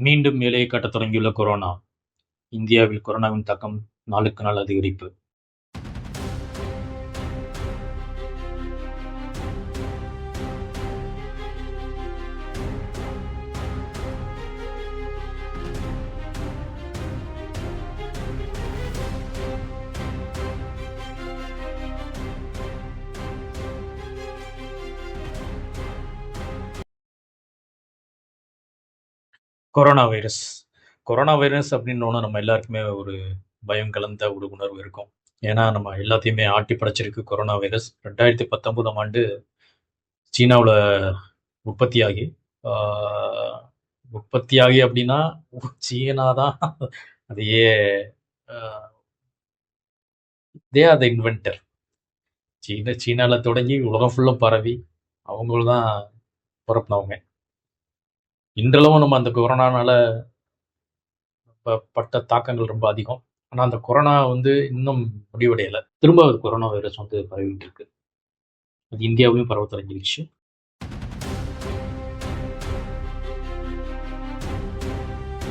மீண்டும் மேலே கட்டத் தொடங்கியுள்ள கொரோனா. இந்தியாவில் கொரோனாவின் தாக்கம் நாளுக்கு நாள் அதிகரிப்பு. Corona virus. கொரோனா வைரஸ் அப்படின்னோன்னா நம்ம எல்லாருக்குமே ஒரு பயம் கலந்த ஒரு உணர்வு இருக்கும். ஏன்னா நம்ம எல்லாத்தையுமே ஆட்டி படைச்சிருக்கு கொரோனா வைரஸ். ரெண்டாயிரத்தி பத்தொன்பதாம் ஆண்டு சீனாவில் உற்பத்தியாகி உற்பத்தியாகி அப்படின்னா சீனா தான் அதையே தே ஆர் த இன்வென்டர் சீனா சீனாவில் தொடங்கி உலகம் ஃபுல்லும் பரவி அவங்களும் தான் பிறப்பினவங்க. இன்றளவும் நம்ம அந்த கொரோனானால ப- பட்ட தாக்கங்கள் ரொம்ப அதிகம். ஆனால் அந்த கொரோனா வந்து இன்னும் முடிவடையலை. திரும்ப கொரோனா வைரஸ் வந்து பரவிட்டு இருக்கு அது இந்தியாவையும் பரவ தொடங்கிடுச்சு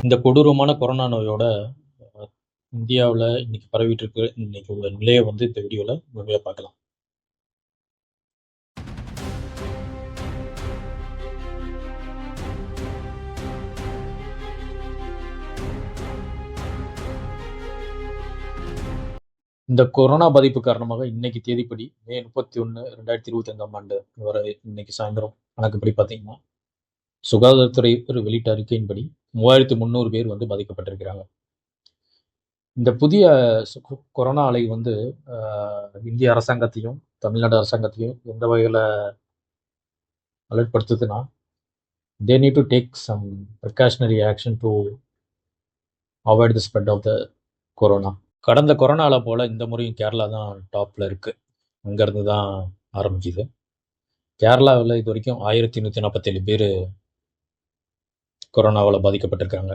இந்த கொடூரமான கொரோனா நோயோட இந்தியாவில் இன்னைக்கு பரவிட்டு இருக்கு இன்னைக்கு உள்ள நிலையை வந்து இந்த வீடியோவில் முழுமையாக பார்க்கலாம். இந்த கொரோனா பாதிப்பு காரணமாக இன்னைக்கு தேதிப்படி மே முப்பத்தி ஒன்று ரெண்டாயிரத்தி இருபத்தி ஐந்தாம் ஆண்டு வரை இன்னைக்கு சாயந்தரம் கணக்குப்படி பார்த்தீங்கன்னா சுகாதாரத்துறை ஒரு வெளியிட்ட அறிக்கையின்படி மூவாயிரத்தி முந்நூறு பேர் வந்து பாதிக்கப்பட்டிருக்கிறாங்க. இந்த புதிய சு- கொரோனா அலை வந்து இந்திய அரசாங்கத்தையும் தமிழ்நாடு அரசாங்கத்தையும் எந்த வகையில் alert படுத்துதுன்னா they need to take some precautionary action to avoid the spread of the corona கடந்த கொரோனால போல் இந்த முறையும் கேரளா தான் டாப்பில் இருக்குது அங்கேருந்து தான் ஆரம்பிக்குது. கேரளாவில் இது வரைக்கும் ஆயிரத்தி நூற்றி நாற்பத்தேழு பேர் கொரோனாவால் பாதிக்கப்பட்டிருக்காங்க.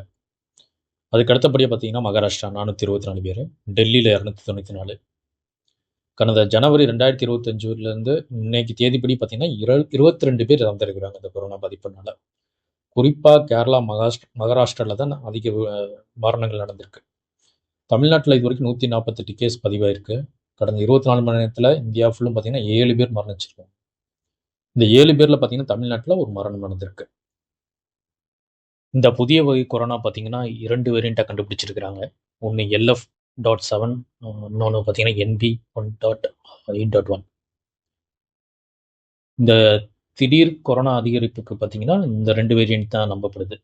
அதுக்கு அடுத்தபடியாக பார்த்தீங்கன்னா மகாராஷ்டிரா நானூற்றி இருபத்தி நாலு பேர் டெல்லியில் இரநூத்தி தொண்ணூற்றி நாலு கடந்த ஜனவரி ரெண்டாயிரத்தி இருபத்தஞ்சுலேருந்து இன்னைக்கு தேதிப்படி பார்த்தீங்கன்னா இரு இருபத்தி ரெண்டு பேர் இறந்துருக்கிறாங்க இந்த கொரோனா பாதிப்புனால. குறிப்பாக கேரளா மகாராஷ்டிர மகாராஷ்டிராவில் தான் அதிக மரணங்கள் நடந்திருக்கு. தமிழ்நாட்டில் இது வரைக்கும் நூற்றி நாற்பத்தெட்டு கேஸ் பதிவாயிருக்கு. கடந்த இருபத்தி நாலு மணி நேரத்தில் இந்தியா ஃபுல்லும் பார்த்தீங்கன்னா ஏழு பேர் மரணிச்சிருக்காங்க. இந்த ஏழு பேரில் பார்த்தீங்கன்னா தமிழ்நாட்டில் ஒரு மரணம் நடந்திருக்கு. இந்த புதிய வகை கொரோனா பார்த்தீங்கன்னா இரண்டு வேரியண்ட்டாக கண்டுபிடிச்சிருக்கிறாங்க. ஒன்று எல்எஃப் டாட் செவன் இன்னொன்று பார்த்தீங்கன்னா NB one dot eight dot one இந்த திடீர் கொரோனா அதிகரிப்புக்கு பார்த்தீங்கன்னா இந்த ரெண்டு வேரியண்ட் தான் நம்பப்படுது.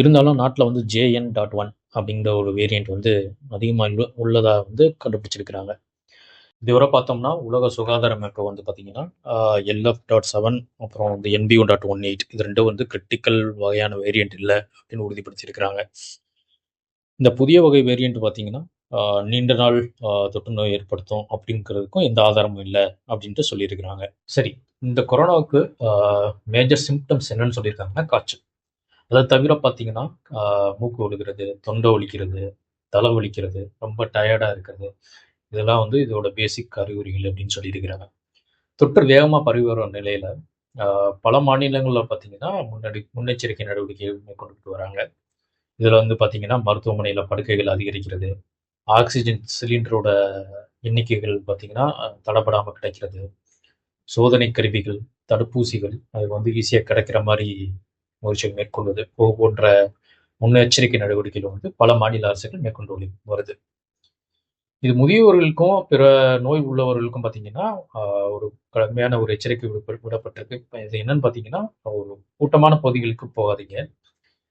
இருந்தாலும் நாட்டில் வந்து ஜேஎன் டாட் ஒன் அப்படிங்கிற ஒரு வேரியண்ட் வந்து அதிகமாக உள்ளதாக வந்து கண்டுபிடிச்சிருக்கிறாங்க. இதுவரை பார்த்தோம்னா உலக சுகாதார அமைப்பு வந்து பார்த்தீங்கன்னா எல்எஃப் டாட் செவன் அப்புறம் வந்து NBO one dot one eight இது ரெண்டும் வந்து கிரிட்டிக்கல் வகையான வேரியண்ட் இல்லை அப்படின்னு உறுதிப்படுத்தியிருக்கிறாங்க. இந்த புதிய வகை வேரியண்ட் பார்த்தீங்கன்னா நீண்ட நாள் தொற்று நோய் ஏற்படுத்தும் அப்படிங்கிறதுக்கும் எந்த ஆதாரமும் இல்லை அப்படின்ட்டு சொல்லியிருக்கிறாங்க. சரி இந்த கொரோனாவுக்கு மேஜர் சிம்டம்ஸ் என்னன்னு சொல்லியிருக்காங்கன்னா காய்ச்சல். அதை தவிர பார்த்தீங்கன்னா மூக்கு ஒழுகிறது தொண்டை ஒழிக்கிறது தலை ஒழிக்கிறது ரொம்ப டயர்டாக இருக்கிறது. இதெல்லாம் வந்து இதோட பேசிக் அறிகுறிகள் அப்படின்னு சொல்லியிருக்கிறாங்க. தொற்று வேகமாக பரவி வரும் நிலையில் பல மாநிலங்களில் பார்த்தீங்கன்னா முன்னாடி முன்னெச்சரிக்கை நடவடிக்கைகள் மேற்கொண்டுட்டு வராங்க. இதில் வந்து பார்த்தீங்கன்னா மருத்துவமனையில் படுக்கைகள் அதிகரிக்கிறது ஆக்சிஜன் சிலிண்டரோட எண்ணிக்கைகள் பார்த்தீங்கன்னா தடப்படாமல் கிடைக்கிறது சோதனை கருவிகள் தடுப்பூசிகள் அது வந்து ஈஸியாக கிடைக்கிற மாதிரி முயற்சிகள் மேற்கொள்வது போன்ற முன்னெச்சரிக்கை நடவடிக்கைகள் வந்து பல மாநில அரசுகள் மேற்கொண்டு வருது. இது முதியவர்களுக்கும் பிற நோய் உள்ளவர்களுக்கும் பார்த்தீங்கன்னா ஆஹ், ஒரு கடுமையான ஒரு எச்சரிக்கை விடப்பட்டிருக்கு. இது என்னன்னு பார்த்தீங்கன்னா ஒரு கூட்டமான பகுதிகளுக்கு போகாதீங்க.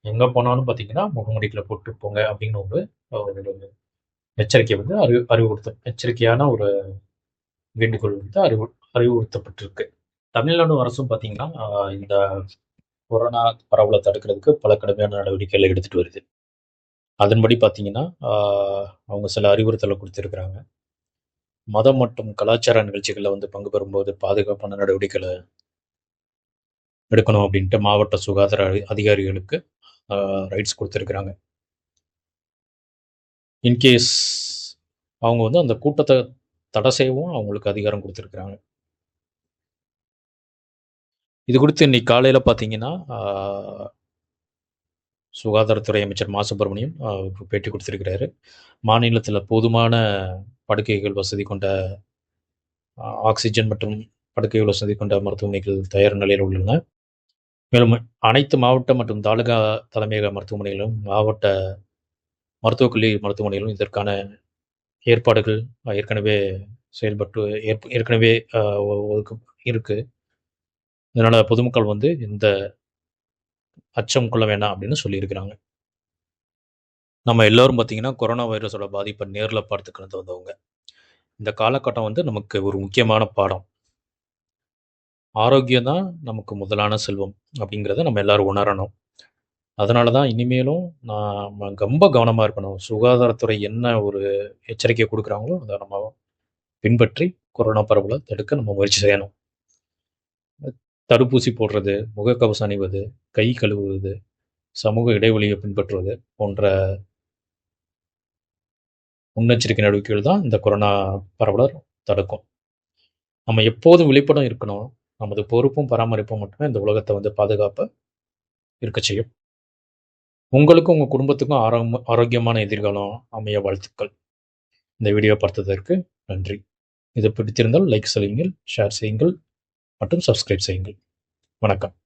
எங்க போனாலும் பார்த்தீங்கன்னா முகமுடிகளை போட்டு போங்க அப்படின்னு ஒரு ஒரு எச்சரிக்கை வந்து அறிவு அறிவுறுத்த எச்சரிக்கையான ஒரு வேண்டுகோள் வந்து அறிவு அறிவுறுத்தப்பட்டிருக்கு. தமிழ்நாடு அரசும் பார்த்தீங்கன்னா இந்த கொரோனா பரவலை தடுக்கிறதுக்கு பல கடுமையான நடவடிக்கைகளை எடுத்துட்டு வருது. அதன்படி பார்த்தீங்கன்னா அவங்க சில அறிவுறுத்தலை கொடுத்துருக்குறாங்க. மதம் மற்றும் கலாச்சார நிகழ்ச்சிகளில் வந்து பங்கு பெறும்போது பாதுகாப்பான நடவடிக்கைகளை எடுக்கணும் அப்படின்ட்டு மாவட்ட சுகாதார அதி- அதிகாரிகளுக்கு ரைட்ஸ் கொடுத்துருக்குறாங்க. இன்கேஸ் அவங்க வந்து அந்த கூட்டத்தை தடை செய்யவும் அவங்களுக்கு அதிகாரம் கொடுத்துருக்குறாங்க. இது குறித்து இன்னைக்கு காலையில் பார்த்தீங்கன்னா சுகாதாரத்துறை அமைச்சர் மா. சுப்பிரமணியம் பேட்டி கொடுத்துருக்கிறாரு. மாநிலத்தில் போதுமான படுக்கைகள் வசதி கொண்ட ஆக்சிஜன் மற்றும் படுக்கைகள் வசதி கொண்ட மருத்துவமனைகள் தயார் நிலையில் உள்ளன. மேலும் அனைத்து மாவட்ட மற்றும் தாலுகா தலைமையக மருத்துவமனைகளும் மாவட்ட மருத்துவக் கல்லூரி மருத்துவமனைகளும் இதற்கான ஏற்பாடுகள் ஏற்கனவே செயல்பட்டு ஏற்ப- ஏற்கனவே இருக்குது இருக்கு. அதனால் பொதுமக்கள் வந்து இந்த அச்சம் கொள்ள வேண்டாம் அப்படின்னு சொல்லியிருக்கிறாங்க. நம்ம எல்லோரும் பார்த்தீங்கன்னா கொரோனா வைரஸோட பாதிப்பை நேரில் பார்த்து கடந்து வந்தவங்க. இந்த காலகட்டம் வந்து நமக்கு ஒரு முக்கியமான பாடம். ஆரோக்கியம் தான் நமக்கு முதலான செல்வம் அப்படிங்கிறத நம்ம எல்லாரும் உணரணும். அதனால தான் இனிமேலும் நான் ரொம்ப கவனமாக இருக்கணும். சுகாதாரத்துறை என்ன ஒரு எச்சரிக்கை கொடுக்குறாங்களோ அதை நம்ம பின்பற்றி கொரோனா பரவலை தடுக்க நம்ம முயற்சி செய்யணும். தடுப்பூசி போடுறது முகக்கவசம் அணிவது கை கழுவுவது சமூக இடைவெளியை பின்பற்றுவது போன்ற முன்னெச்சரிக்கை நடவடிக்கைகள் தான் இந்த கொரோனா பரவலர் தடுக்கும். நம்ம எப்போதும் விழிப்புடன் இருக்கணும் நமது பொறுப்பும் பராமரிப்பும் மட்டுமே இந்த உலகத்தை வந்து பாதுகாப்பாக இருக்க செய்யும். உங்களுக்கும் உங்கள் குடும்பத்துக்கும் ஆரோ ஆரோக்கியமான எதிர்காலம் அமைய வாழ்த்துக்கள். இந்த வீடியோ பார்த்ததற்கு நன்றி. இது பிடித்திருந்தால் லைக் செய்யுங்கள் ஷேர் செய்யுங்கள். மற்றும் சப்ஸ்கிரைப் செய்யுங்கள். வணக்கம்.